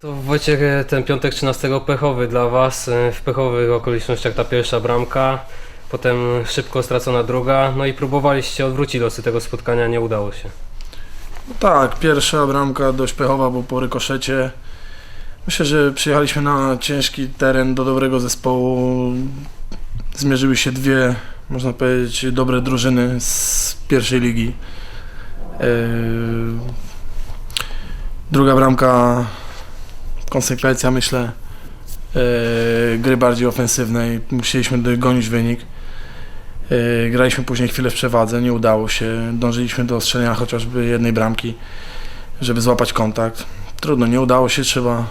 To Wojciech, e, ten piątek 13 pechowy dla Was, e, w pechowych okolicznościach ta pierwsza bramka, potem szybko stracona druga, no i próbowaliście odwrócić losy tego spotkania, nie udało się. Tak, pierwsza bramka dość pechowa, bo po rykoszecie. Myślę, że przyjechaliśmy na ciężki teren do dobrego zespołu. Zmierzyły się dwie, można powiedzieć, dobre drużyny z pierwszej ligi. Yy, Druga bramka, konsekwencja myślę yy, gry bardziej ofensywnej. Musieliśmy dogonić wynik. Yy, Graliśmy później chwilę w przewadze, nie udało się. Dążyliśmy do strzelenia chociażby jednej bramki, żeby złapać kontakt. Trudno, nie udało się, trzeba,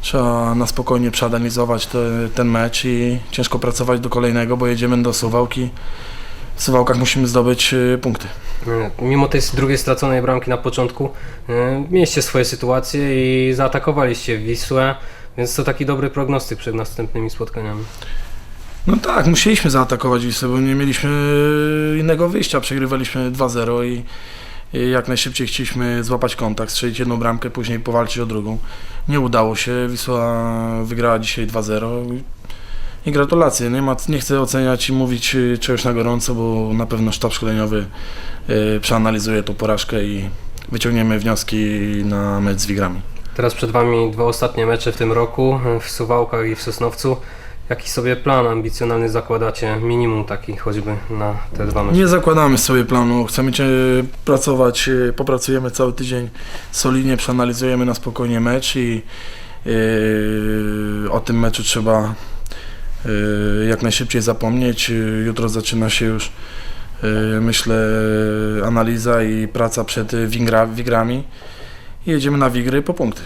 trzeba na spokojnie przeanalizować te, ten mecz i ciężko pracować do kolejnego, bo jedziemy do Suwałki. W Suwałkach musimy zdobyć yy, punkty. E, Mimo tej drugiej straconej bramki na początku, e, mieliście swoje sytuacje i zaatakowaliście Wisłę, więc to taki dobry prognostyk przed następnymi spotkaniami. No tak, musieliśmy zaatakować Wisłę, bo nie mieliśmy innego wyjścia. Przegrywaliśmy 2-0 i, i jak najszybciej chcieliśmy złapać kontakt, strzelić jedną bramkę, później powalczyć o drugą. Nie udało się. Wisła wygrała dzisiaj 2-0 i- gratulacje. Nie, ma, nie chcę oceniać i mówić y, czegoś na gorąco, bo na pewno sztab szkoleniowy y, przeanalizuje tą porażkę i wyciągniemy wnioski na mecz z Wigrami. Teraz przed Wami dwa ostatnie mecze w tym roku, e, w Suwałkach i w Sosnowcu. Jaki sobie plan ambicjonalny zakładacie, minimum taki choćby na te dwa mecze? Nie zakładamy sobie planu, chcemy pracować, e, popracujemy cały tydzień solidnie, przeanalizujemy na spokojnie mecz i e, o tym meczu trzeba jak najszybciej zapomnieć. E, Jutro zaczyna się już e, myślę analiza i praca przed Wigra, Wigrami jedziemy na Wigry po punkty.